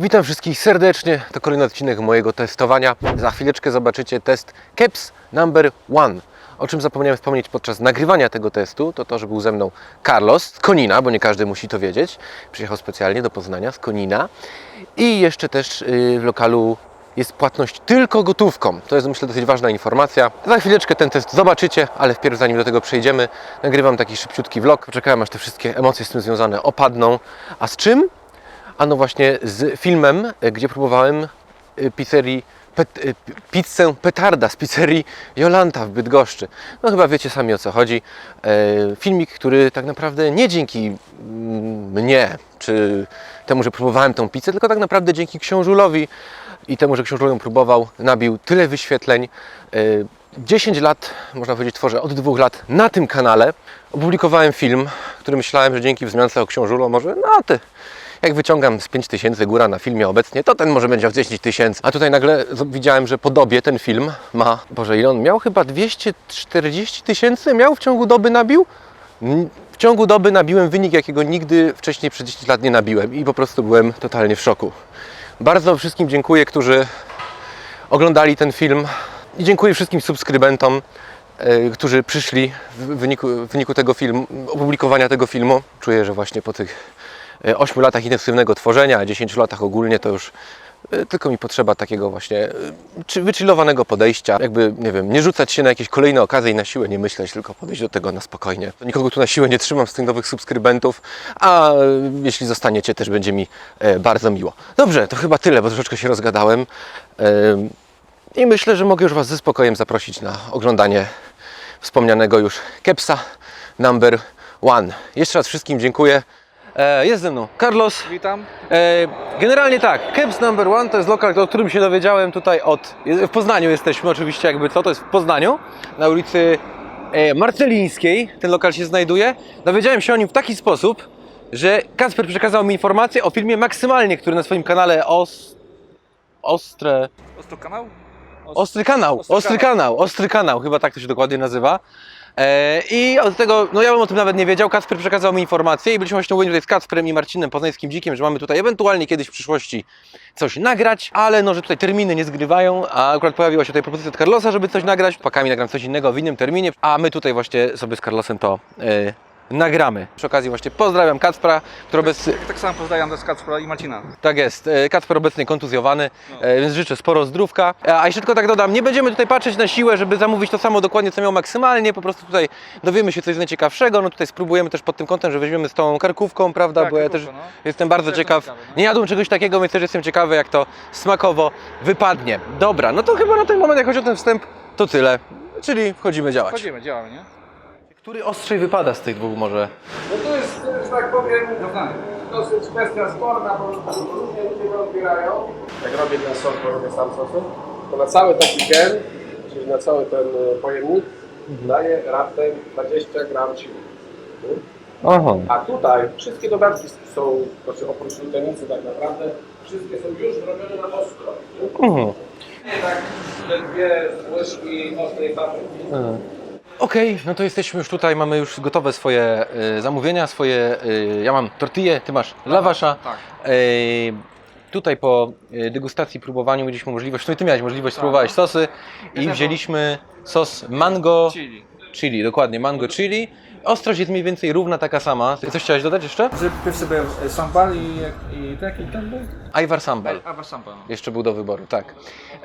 Witam wszystkich serdecznie. To kolejny odcinek mojego testowania. Za chwileczkę zobaczycie test KEPS number one. O czym zapomniałem wspomnieć podczas nagrywania tego testu, to to, że był ze mną Carlos z Konina, bo nie każdy musi to wiedzieć. Przyjechał specjalnie do Poznania z Konina. I jeszcze też yy, w lokalu jest płatność tylko gotówką. To jest myślę dosyć ważna informacja. Za chwileczkę ten test zobaczycie, ale wpierw zanim do tego przejdziemy, nagrywam taki szybciutki vlog. Poczekałem aż te wszystkie emocje z tym związane opadną. A z czym? A no właśnie z filmem, e, gdzie próbowałem e, pizzerii pet, e, pizzę petarda z pizzerii Jolanta w Bydgoszczy. No chyba wiecie sami o co chodzi. Filmik, który tak naprawdę nie dzięki mm, mnie, czy temu, że próbowałem tą pizzę, tylko tak naprawdę dzięki książulowi i temu, że książul ją próbował, nabił tyle wyświetleń. E, 10 lat, można powiedzieć, tworzę od dwóch lat na tym kanale. Opublikowałem film, który myślałem, że dzięki wzmiance o książulo może, no ty, jak wyciągam z 5 tysięcy góra na filmie obecnie, to ten może będzie miał 10 tysięcy. A tutaj nagle widziałem, że po dobie ten film ma, Boże ile on miał? Chyba 240 tysięcy miał w ciągu doby nabił? W ciągu doby nabiłem wynik, jakiego nigdy wcześniej przez 10 lat nie nabiłem i po prostu byłem totalnie w szoku. Bardzo wszystkim dziękuję, którzy oglądali ten film i dziękuję wszystkim subskrybentom, e, którzy przyszli w wyniku, w wyniku tego filmu, opublikowania tego filmu. Czuję, że właśnie po tych 8 latach intensywnego tworzenia, a 10 latach ogólnie to już e, tylko mi potrzeba takiego właśnie e, czy wychillowanego podejścia, jakby, nie wiem, nie rzucać się na jakieś kolejne okazje i na siłę nie myśleć, tylko podejść do tego na spokojnie. Nikogo tu na siłę nie trzymam z tych nowych subskrybentów, a e, jeśli zostaniecie, też będzie mi e, bardzo miło. Dobrze, to chyba tyle, bo troszeczkę się rozgadałem. Em, I myślę, że mogę już Was ze spokojem zaprosić na oglądanie wspomnianego już Kepsa number one. Jeszcze raz wszystkim dziękuję. E, jest ze mną Carlos. Witam. E, generalnie tak, Keps number one to jest lokal, o którym się dowiedziałem tutaj od... W Poznaniu jesteśmy oczywiście, jakby co, to jest w Poznaniu, na ulicy e, Marcelińskiej ten lokal się znajduje. Dowiedziałem się o nim w taki sposób, że Kasper przekazał mi informację o filmie Maksymalnie, który na swoim kanale os... Ostre... Ostro kanał? Ostry kanał, Ostry ostry kanał, ostry kanał, chyba tak to się dokładnie nazywa. E, I od tego, no ja bym o tym nawet nie wiedział, Kacper przekazał mi informację i byliśmy właśnie umówieni tutaj z Kacprem i Marcinem Poznańskim Dzikiem, że mamy tutaj ewentualnie kiedyś w przyszłości coś nagrać, ale no, że tutaj terminy nie zgrywają, a akurat pojawiła się tutaj propozycja od Carlosa, żeby coś nagrać, pakami nagram coś innego w innym terminie, a my tutaj właśnie sobie z Carlosem to e, nagramy. Przy okazji właśnie pozdrawiam Kacpra, który obecnie, Tak samo pozdrawiam też Kacpra i Marcina. tak jest. E, Kacper obecnie kontuzjowany, e, więc życzę sporo zdrówka. E, A jeszcze tylko tak dodam, nie będziemy tutaj patrzeć na siłę, żeby zamówić to samo dokładnie, co miał maksymalnie. Po prostu tutaj dowiemy się coś najciekawszego. No tutaj spróbujemy też pod tym kątem, że weźmiemy z tą karkówką, prawda? Tak, Bo ja też no. jestem bardzo jestem ciekaw. ciekawy, no. Nie jadłem czegoś takiego, więc też jestem ciekawy, jak to smakowo wypadnie. Dobra, no to chyba na ten moment, jak chodzi o ten wstęp, to tyle. Czyli wchodzimy działać. Chodzimy, działamy, nie? Który ostrzej wypada z tych dwóch może? No to jest, że tak powiem, dosyć kwestia sporna, bo różnie ludzie go odbierają. Jak robię ten sos, bo robię sam sosy, to na cały taki gen, czyli na cały ten e, pojemnik, daję raptem 20 gram chili. Aha. A tutaj wszystkie dodatki są, znaczy oprócz glutenicy tak naprawdę, wszystkie są już robione na ostro. Mhm. Nie tak, że dwie łyżki ostrej papryki. Okej, no to jesteśmy już tutaj, mamy już gotowe swoje y, zamówienia, swoje, y, ja mam tortillę, ty masz lawasza. Tak. Y, tutaj po y, degustacji, próbowaniu mieliśmy możliwość, no i ty miałeś możliwość, spróbować sosy i wzięliśmy sos mango Chili. chili, dokładnie, mango chili. Ostrość jest mniej więcej równa, taka sama. Ty coś chciałeś dodać jeszcze? Że pierw sobie sambal i, i taki ten był? Ajwar sambal. A, sambal. no. Jeszcze był do wyboru, tak.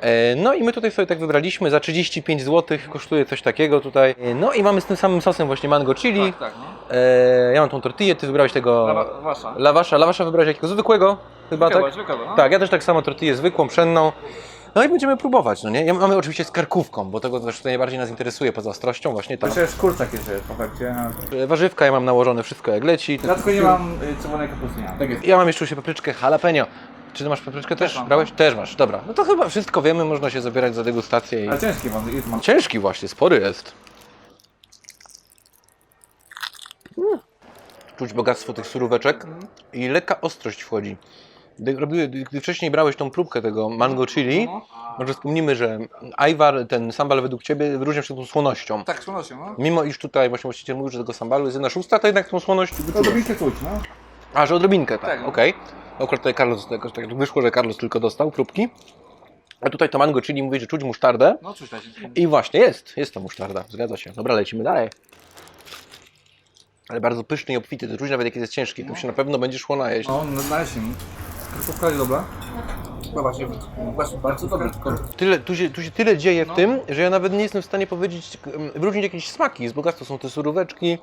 E, No i my tutaj sobie tak wybraliśmy, za 35 zł kosztuje coś takiego tutaj. E, No i mamy z tym samym sosem właśnie mango chili. Tak, tak, no. E, ja mam tą tortillę, ty wybrałeś tego Lawa, wasza. lawasza. Lawasza wybrałeś jakiego zwykłego chyba, Zwykłego, tak? zwykłego, no. Tak, ja też tak samo tortillę zwykłą, pszenną. No i będziemy próbować, no nie? Ja, mamy oczywiście z karkówką, bo tego też najbardziej nas interesuje poza ostrością właśnie ta To jest kurczak jest w ofercie. e, warzywka, ja mam nałożone wszystko jak leci. Tylko nie mam y, czerwonej. Tak jest. Ja mam jeszcze u siebie papryczkę jalapeno. Czy ty masz papryczkę też? mam. Brałeś? Też masz, dobra. No to chyba wszystko wiemy, można się zabierać za degustację i... Ale ciężki mam, jest mam. Ciężki właśnie, spory jest. Mm. Czuć bogactwo tych suróweczek i lekka ostrość wchodzi. Gdy, robiły, gdy wcześniej brałeś tą próbkę tego mango chili, No. może wspomnimy, że Ajwar, ten sambal według Ciebie wyróżnia się tą słonością. Tak, z pewnością, no. Mimo iż tutaj właśnie właściciel mówił, że tego sambalu jest jedna szósta, to jednak tą słoność To dobitkę czuć, no. A, że odrobinkę, tak, Tak, no. okej. Akurat tutaj Carlos, jakoś tak wyszło, że Carlos tylko dostał próbki. A tutaj to mango, czyli mówi, że czuć musztardę. No cóż, tak. I właśnie jest, jest to musztarda, zgadza się. Dobra, lecimy dalej. Ale bardzo pyszny i obfity, to czuć nawet jak jest ciężki, to się na pewno będzie szło najeść. No, no dajcie mi. Jest dobra. No właśnie, właśnie bardzo dobre. Tylko Tyle, tu, się, tu się tyle dzieje w tym, że ja nawet nie jestem w stanie powiedzieć, wyróżnić jakieś smaki. Jest bogactwo, są te suróweczki,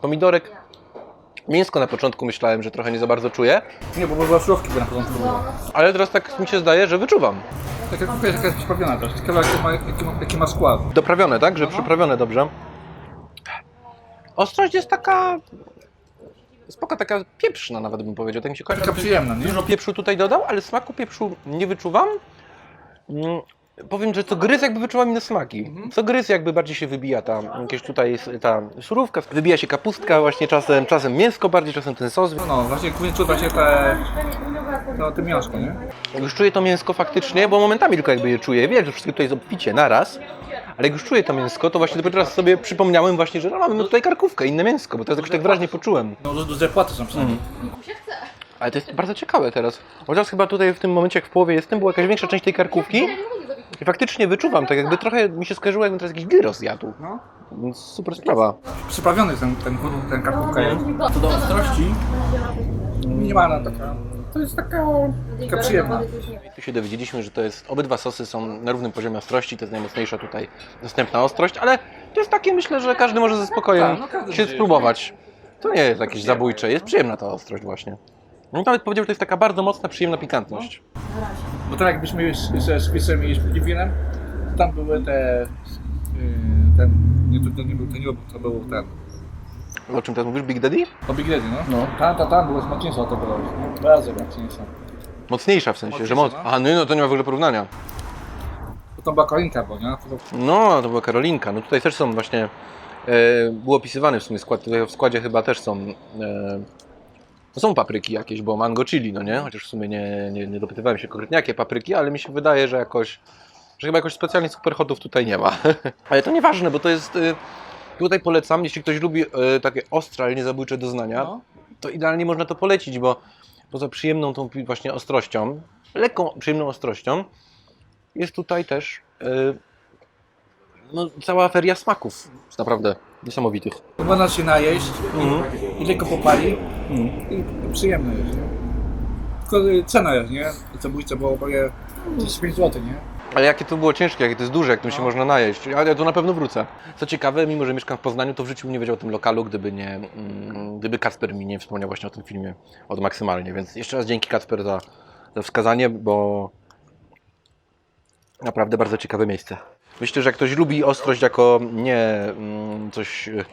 pomidorek. Mięsko na początku myślałem, że trochę nie za bardzo czuję, Nie, bo była surówki by na początku było. ale teraz tak mi się zdaje, że wyczuwam. Taka krupówka jest jakaś przyprawiona też. Ciekawe jaki ma, jaki ma, jaki ma skład. Doprawione, tak? Że przyprawione dobrze. Ostrość jest taka... Spoko, taka pieprzna nawet bym powiedział, tak mi się kojarzy. Taka przyjemna, nie? Dużo pieprzu tutaj dodał, ale smaku pieprzu nie wyczuwam. Mm, Powiem, że co gryz jakby wyczuwam inne smaki. Co gryz jakby bardziej się wybija ta, jakieś tutaj jest ta surówka, wybija się kapustka właśnie czasem, czasem mięsko bardziej, czasem ten sos. No, no właśnie głównie czuć właśnie te, no, te miążko, nie? Już czuję to mięsko faktycznie, bo momentami tylko jakby je czuję, wiem, że wszystko tutaj jest obficie naraz, ale jak już czuję to mięsko, to właśnie dopiero teraz sobie przypomniałem właśnie, że no, mamy tutaj karkówkę, inne mięsko, bo teraz jakoś tak wyraźnie poczułem. No duże, duże płaty są przynajmniej. Ale to jest bardzo ciekawe teraz. Chociaż chyba tutaj w tym momencie, jak w połowie jestem, była jakaś większa część tej karkówki i faktycznie wyczuwam, tak jakby trochę mi się skojarzyło, jakbym teraz jakiś gyros zjadł. No. Więc super sprawa. Przyprawiony ten, ten, ten karkówka jest. Co do ostrości, minimalna taka. To jest taka, taka przyjemna. Tu się dowiedzieliśmy, że to jest, obydwa sosy są na równym poziomie ostrości, to jest najmocniejsza tutaj dostępna ostrość, ale to jest takie, myślę, że każdy może ze spokojem Tak, no każdy się spróbować. To nie jest jakieś zabójcze, jest przyjemna ta ostrość właśnie. No nawet powiedział, że to jest taka bardzo mocna, przyjemna pikantność. Bo tak jakbyśmy już ze spisem i Filipinem, tam były te, yy, ten, nie, to, to nie był, to nie był, to był ten, O czym teraz mówisz, Big Daddy? to Big Daddy, no. no. Tam, tam, tam było smaczniejsze, to było, no. bardzo mocniejsze. Mocniejsza w sensie, że moc. Mocniejsza, no. A no, no to nie ma w ogóle porównania. To tam była kolinka, bo nie? To, to, No, to była Karolinka. No tutaj też są właśnie, e, był opisywany w sumie skład, tutaj w składzie chyba też są, e, no są papryki jakieś, bo mango chili, no nie? Chociaż w sumie nie, nie, nie dopytywałem się konkretnie jakie papryki, ale mi się wydaje, że jakoś, że chyba jakoś specjalnie superhotów tutaj nie ma. ale to nieważne, bo to jest, e, tutaj polecam, jeśli ktoś lubi e, takie ostre, ale niezabójcze doznania, no. to idealnie można to polecić, bo poza przyjemną tą właśnie ostrością, lekką przyjemną ostrością, jest tutaj też e, no, cała feria smaków. Naprawdę niesamowitych. Można się najeść Mhm. i tylko popali i przyjemne jest, nie? Tylko y, cena jest, nie? Zabójca było prawie 35 zł, nie? Ale jakie to było ciężkie, jakie to jest duże, jak tym się można najeść. Ale ja tu na pewno wrócę. Co ciekawe, mimo że mieszkam w Poznaniu, to w życiu bym nie wiedział o tym lokalu, gdyby nie, mm, gdyby Kacper mi nie wspomniał właśnie o tym filmie od maksymalnie. Więc jeszcze raz dzięki Kacper za, za wskazanie, bo naprawdę bardzo ciekawe miejsce. Myślę, że jak ktoś lubi ostrość jako nie mm, coś mm,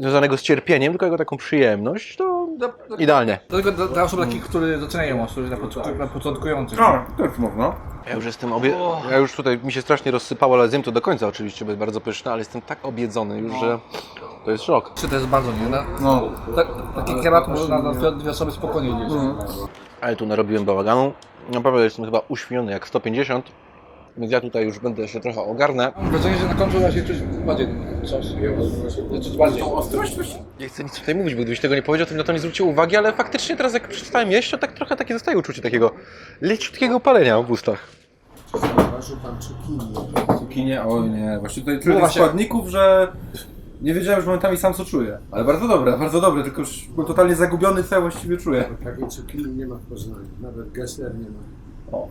związanego z cierpieniem, tylko jako taką przyjemność, to idealnie. Dlatego dla, dla osób takich, które zaczynają ostrość, dla, początku, dla początkujących. No, też można. Ja już jestem obie... Ja już tutaj mi się strasznie rozsypało, ale zjem to do końca oczywiście, bo jest bardzo pyszne, ale jestem tak obiedzony już, że to jest szok. Czy to jest bardzo, nie? Na, No. ta, taki kebab można na dwie, dwie osoby spokojnie jeść. Ale tu narobiłem bałaganu. Naprawdę jestem chyba uśpiony jak 150, więc ja tutaj już będę się trochę ogarnę. Wrażenie, że na końcu właśnie czuć bardziej coś. Czuć bardziej. Nie chcę nic tutaj mówić, bo gdybyś tego nie powiedział, to na to nie zwrócił uwagi, ale faktycznie teraz jak przestałem jeść, to tak trochę takie zostaje uczucie takiego leciutkiego palenia w ustach. Cukinie, oj nie, właśnie tutaj tyle No tych właśnie. składników, że nie wiedziałem już momentami sam co czuję. Ale bardzo dobre, bardzo dobre, tylko już byłem totalnie zagubiony, co ja właściwie czuję. Takiej cukinii nie ma w Poznaniu, nawet Gessler nie ma. O.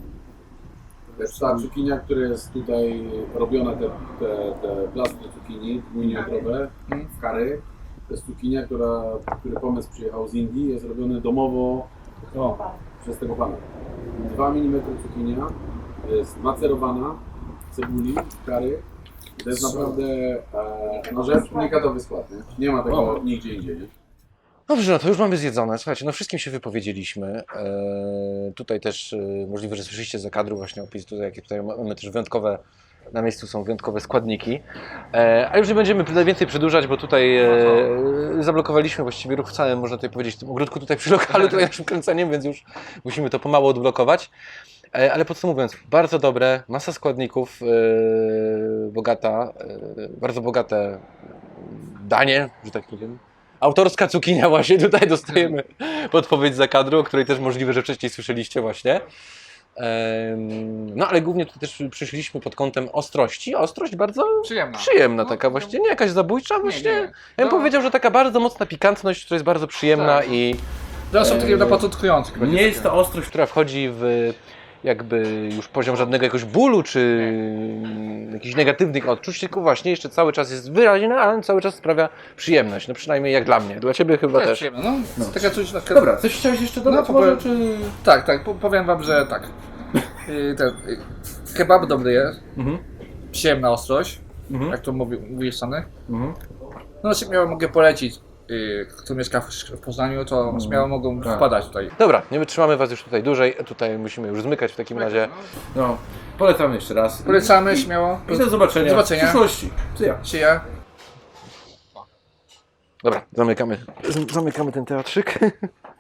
Jest ta cukinia, która jest tutaj robiona, te, te, te plastry cukinii dwumetrowe w kary. To jest cukinia, która, który pomysł przyjechał z Indii, jest robiony domowo O, przez tego pana. 2 mm cukinia jest macerowana w cebuli, w kary. To jest naprawdę e, no, unikatowy skład, nie? Nie ma tego nigdzie indziej, nie? Dobrze, no to już mamy zjedzone. Słuchajcie, no wszystkim się wypowiedzieliśmy. Eee, tutaj też e, możliwe, że słyszeliście za kadru właśnie opis tutaj, jakie tutaj mamy też wyjątkowe, na miejscu są wyjątkowe składniki. E, ale już nie będziemy tutaj więcej przedłużać, bo tutaj e, zablokowaliśmy właściwie ruch w całym, można tutaj powiedzieć, tym ogródku tutaj przy lokalu, tutaj naszym kręceniem, więc już musimy to pomału odblokować. E, ale podsumowując, bardzo dobre, masa składników, e, bogata, e, bardzo bogate danie, że tak powiem. Autorska cukinia właśnie, tutaj dostajemy podpowiedź za kadru, o której też możliwe, że wcześniej słyszeliście właśnie. No ale głównie tutaj też przyszliśmy pod kątem ostrości. Ostrość bardzo Przyjemna. przyjemna No, taka właściwie, nie jakaś zabójcza, właśnie. nie. Ja bym No. powiedział, że taka bardzo mocna pikantność, która jest bardzo przyjemna Tak. i są takie napoczątkujące. chyba Nie jest to ostrość, która wchodzi w jakby już poziom żadnego jakiegoś bólu czy jakichś negatywnych odczuć, tylko właśnie jeszcze cały czas jest wyraźna, ale cały czas sprawia przyjemność. No przynajmniej jak dla mnie. Dla ciebie chyba też. też. Przyjemne, no. Taka coś na przykład... Dobra, coś chciałeś jeszcze dodać No, może, czy... Tak, tak, po- powiem wam, że tak. Y, ten, y, kebab dobry jest. Mhm. Przyjemna ostrość, Mhm. jak to mówi, mówisz Sany. Mhm. No śmiało mogę polecić, kto mieszka w, w Poznaniu, to śmiało mogą Tak. wpadać tutaj. Dobra, nie wytrzymamy Was już tutaj dłużej. Tutaj musimy już zmykać w takim razie. No, polecamy jeszcze raz. Polecamy śmiało. I do zobaczenia, Do zobaczenia. w przyszłości. See ya. Się ja. Dobra, zamykamy, zamykamy ten teatrzyk.